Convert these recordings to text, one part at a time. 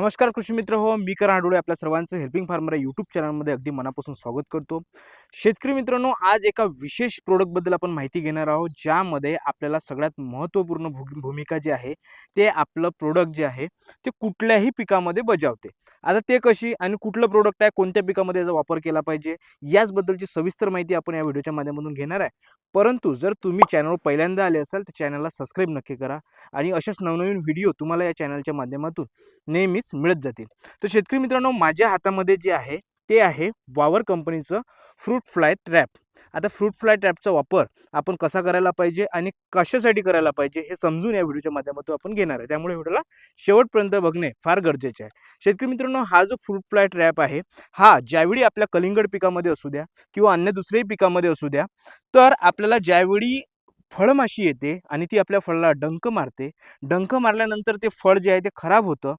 नमस्कार कृषी मित्र हो मी करण आपल्या सर्वांचं हेल्पिंग फार्मर या यूट्यूब चॅनलमध्ये अगदी मनापासून स्वागत करतो. शेतकरी मित्रांनो आज एका विशेष प्रोडक्टबद्दल आपण माहिती घेणार आहोत ज्यामध्ये आपल्याला सगळ्यात महत्त्वपूर्ण भू भूमिका जी आहे ते आपलं प्रोडक्ट जे आहे ते कुठल्याही पिकामध्ये बजावते. आता ते कशी आणि कुठलं प्रोडक्ट आहे कोणत्या पिकामध्ये याचा वापर केला पाहिजे याचबद्दलची सविस्तर माहिती आपण या व्हिडिओच्या माध्यमातून घेणार आहे. परंतु जर तुम्ही चॅनलवर पहिल्यांदा आले असाल तर चॅनलला सबस्क्राईब नक्की करा आणि अशाच नवनवीन व्हिडिओ तुम्हाला या चॅनलच्या माध्यमातून नेहमीच मिळत जातील. तर शेतकरी मित्रांनो माझ्या हातामध्ये जे आहे ते आहे वावर कंपनीचं फ्रूट फ्लाय ट्रॅप. आता फ्रूट फ्लाय ट्रॅपचा वापर आपण कसा करायला पाहिजे आणि कशासाठी करायला पाहिजे हे समजून या व्हिडिओच्या माध्यमातून आपण घेणार आहे. त्यामुळे व्हिडिओला शेवटपर्यंत बघणे फार गरजेचे आहे. शेतकरी मित्रांनो हा जो फ्रूट फ्लाय ट्रॅप आहे हा ज्यावेळी आपल्या कलिंगड पिकामध्ये असू द्या किंवा अन्य दुसऱ्याही पिकामध्ये असू द्या तर आपल्याला ज्यावेळी फळमाशी येते आणि ती आपल्या फळाला डंक मारते डंक मारल्यानंतर ते फळ जे आहे ते खराब होतं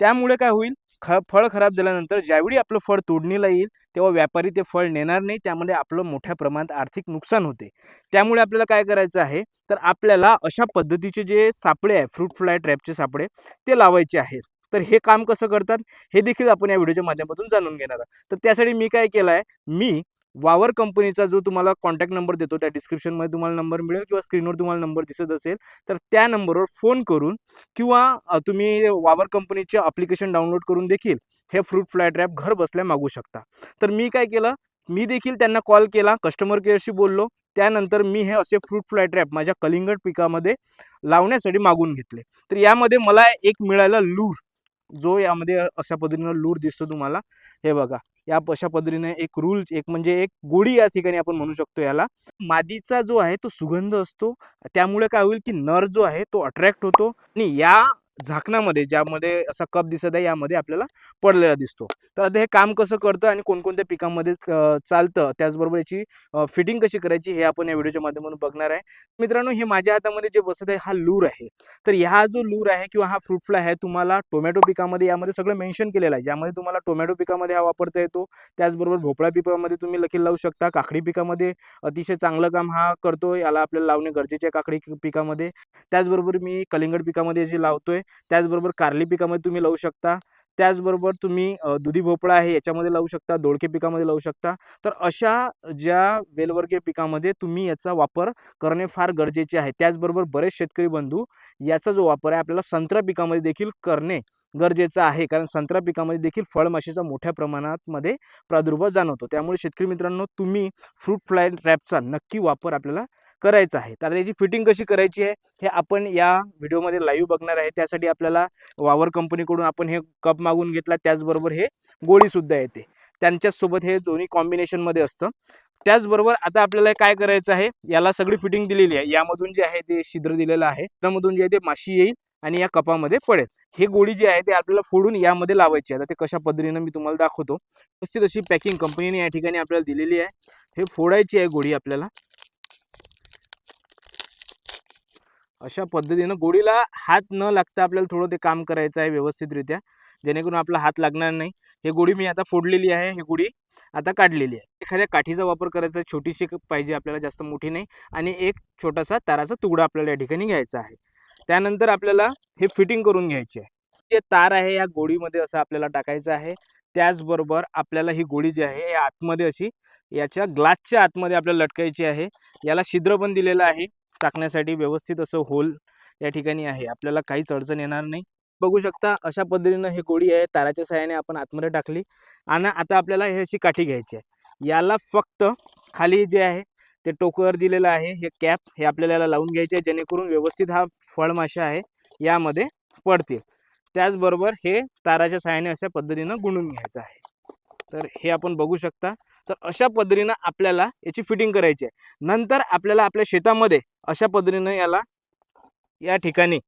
त्यामुळे काय होईल? ख फळ खराब झाल्यानंतर ज्यावेळी आपलं फळ तोडणीला येईल तेव्हा व्यापारी ते फळ नेणार नाही त्यामुळे आपलं मोठ्या प्रमाणात आर्थिक नुकसान होते. त्यामुळे आपल्याला काय करायचं आहे? तर आपल्याला अशा पद्धतीचे जे सापळे आहे फ्रूट फ्लाय ट्रॅपचे सापळे ते लावायचे आहेत. तर हे काम कसं करतात? हे देखील आपण या व्हिडिओच्या माध्यमातून जाणून घेणार आहोत. तर त्यासाठी मी काय केलं आहे? मी वावर कंपनीचा जो तुम्हाला कॉन्टॅक्ट नंबर देतो त्या डिस्क्रिप्शनमध्ये तुम्हाला नंबर मिळेल किंवा स्क्रीनवर तुम्हाला नंबर दिसत असेल तर त्या नंबरवर फोन करून किंवा तुम्ही वावर कंपनीचे अप्लिकेशन डाउनलोड करून देखील हे फ्रूट फ्लाय ट्रॅप घर बसल्या मागू शकता. तर मी काय केलं मी देखील त्यांना कॉल केला कस्टमर केअरशी बोललो त्यानंतर मी हे असे फ्रूट फ्लाय ट्रॅप माझ्या कलिंगड पिकामध्ये लावण्यासाठी मागून घेतले. तर यामध्ये मला एक मिळाला लूर जो यामध्ये अशा पद्धतीनं लूर दिसतो तुम्हाला. हे बघा या अशा पद्धतीने एक रूल एक म्हणजे एक गोडी या ठिकाणी आपण म्हणू शकतो याला. मादीचा जो आहे तो सुगंध असतो. त्यामुळे काय होईल की नर जो आहे तो अट्रॅक्ट होतो. आणि या झाकणामध्ये ज्यामध्ये असा कप दिसत आहे यामध्ये आपल्याला पडलेला दिसतो. तर आता हे काम कसं करतं आणि कोणकोणत्या पिकांमध्ये चालतं त्याचबरोबर याची फिटिंग कशी करायची हे आपण या व्हिडिओच्या माध्यमातून बघणार आहे. मित्रांनो हे माझ्या हातामध्ये जे बसत आहे हा लूर आहे. तर हा जो लूर आहे किंवा हा फ्रूट फ्लाय आहे तुम्हाला टोमॅटो पिकामध्ये यामध्ये सगळं मेन्शन केलेलं आहे. ज्यामध्ये तुम्हाला टोमॅटो पिकामध्ये हा वापरता येतो. त्याचबरोबर भोपळा पिकामध्ये तुम्ही लखील लावू शकता. काकडी पिकामध्ये अतिशय चांगलं काम हा करतो याला आपल्याला लावणे गरजेचे आहे काकडी पिकामध्ये. त्याचबरोबर मी कलिंगड पिकामध्ये जे लावतोय त्याचबरोबर कारली पिकामध्ये तुम्ही लावू शकता. त्याचबरोबर तुम्ही दुधी भोपळा आहे याच्यामध्ये लावू शकता दोडके पिकामध्ये लावू शकता. तर अशा ज्या वेलवर्गीय पिकामध्ये तुम्ही याचा वापर करणे फार गरजेचे आहे. त्याचबरोबर बरेच शेतकरी बंधू याचा जो वापर आहे आपल्याला संत्रा पिकामध्ये देखील करणे गरजेचं आहे. कारण संत्रा पिकामध्ये देखील फळमाशीचा मोठ्या प्रमाणातमध्ये प्रादुर्भाव जाणवतो. त्यामुळे शेतकरी मित्रांनो तुम्ही फ्रूट फ्लाय ट्रॅपचा नक्की वापर आपल्याला करायचं आहे. तर त्याची फिटिंग कशी करायची आहे हे आपण या व्हिडिओमध्ये लाईव्ह बघणार आहे. त्यासाठी आपल्याला वावर कंपनीकडून आपण हे कप मागून घेतला. त्याचबरोबर हे गोळीसुद्धा येते. त्यांच्यासोबत हे दोन्ही कॉम्बिनेशनमध्ये असतं. त्याचबरोबर आता आपल्याला काय करायचं आहे याला सगळी फिटिंग दिलेली आहे. यामधून जे आहे ते छिद्र दिलेलं आहे. त्यामधून जे आहे ते माशी येईल आणि या कपामध्ये पडेल. हे गोळी जी आहे ते आपल्याला फोडून यामध्ये लावायची आहे. आता ते कशा पद्धतीनं मी तुम्हाला दाखवतो. तशी तशी पॅकिंग कंपनीने या ठिकाणी आपल्याला दिलेली आहे. हे फोडायची आहे गोळी आपल्याला. अशा पद्धतीनं गोडीला हात न लागता आपल्याला थोडं ते काम करायचं आहे व्यवस्थितरित्या. जेणेकरून आपला हात लागणार नाही. हे गोळी मी आता फोडलेली आहे. ही गोळी आता काढलेली आहे. एखाद्या काठीचा वापर करायचा आहे, छोटीशी क- पाहिजे आपल्याला जास्त मोठी नाही. आणि एक छोटासा ताराचा तुकडा आपल्याला या ठिकाणी घ्यायचा आहे. त्यानंतर आपल्याला हे फिटिंग करून घ्यायची आहे. जे तार आहे या गोळीमध्ये असं आपल्याला टाकायचं आहे. त्याचबरोबर आपल्याला ही गोळी जी आहे या आतमध्ये अशी याच्या ग्लासच्या आतमध्ये आपल्याला लटकायची आहे. याला छिद्र पण दिलेलं आहे. टाकण्यासाठी व्यवस्थित असं होल या ठिकाणी आहे. आपल्याला काहीच अडचण येणार नाही. बघू शकता अशा पद्धतीनं हे गोळी आहे. ताराच्या सहाय्याने आपण आतमध्ये टाकली आणि आता आपल्याला हे अशी काठी घ्यायची आहे. याला फक्त खाली जे आहे ते टोकर दिलेलं आहे. हे कॅप हे आपल्याला याला लावून घ्यायचे आहे. जेणेकरून व्यवस्थित हा फळमाशा आहे यामध्ये पडतील. त्याचबरोबर हे ताराच्या सहाय्याने अशा पद्धतीनं गुंडून घ्यायचं आहे. तर हे आपण बघू शकता. तर अशा पद्धतीनं आपल्याला याची फिटिंग करायची आहे. नंतर आपल्याला आपल्या शेतामध्ये अशा पद्धतीनं याला या ठिकाणी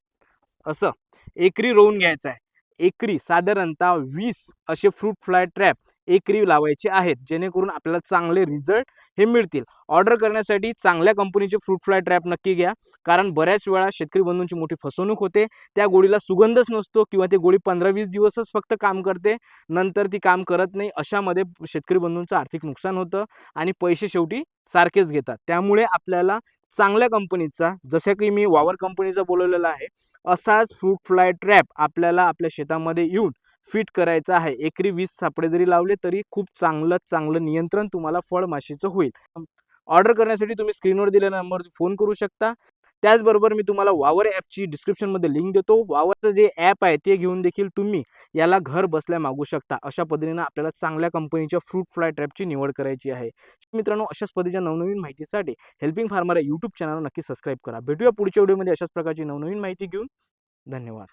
असं एकरी रोवून घ्यायचं आहे. एकरी साधारणतः वीस असे फ्रूट फ्लाय ट्रॅप एकरी लावायचे आहेत जेणेकरून आपल्याला चांगले रिझल्ट हे मिळतील. ऑर्डर करण्यासाठी चांगल्या कंपनीचे फ्रूट फ्लाय ट्रॅप नक्की घ्या कारण बऱ्याच वेळा शेतकरी बंधूंची मोठी फसवणूक होते. त्या गोळीला सुगंधच नसतो किंवा ती गोळी पंधरा वीस दिवसच फक्त काम करते नंतर ती काम करत नाही अशामध्ये शेतकरी बंधूंचं आर्थिक नुकसान होतं आणि पैसे शेवटी सारखेच घेतात. त्यामुळे आपल्याला चांगल्या कंपनीचा जसं की मी वावर कंपनीचा बोलवलेला आहे असाच फ्रूट फ्लाय ट्रॅप आपल्याला आपल्या शेतामध्ये येऊन फिट करायचा आहे. एकरी वीस सापळे जरी लावले तरी खूप चांगलं चांगलं नियंत्रण तुम्हाला फळमाशीचं होईल. ऑर्डर करण्यासाठी तुम्ही स्क्रीनवर दिलेल्या नंबरवर फोन करू शकता. त्याचबरोबर मी तुम्हाला वावर ॲपची डिस्क्रिप्शनमध्ये लिंक देतो. वावरचं जे ॲप आहे ते घेऊन देखील तुम्ही याला घर बसल्या मागू शकता. अशा पद्धतीनं आपल्याला चांगल्या कंपनीच्या फ्रूट फ्लाय ट्रॅपची निवड करायची आहे. मित्रांनो अशाच पद्धतीच्या नवनवीन माहितीसाठी हेल्पिंग फार्मर या यूट्यूब चॅनल नक्की सबस्क्राईब करा. भेटूया पुढच्या व्हिडिओमध्ये अशाच प्रकारची नवनवीन माहिती घेऊन. धन्यवाद.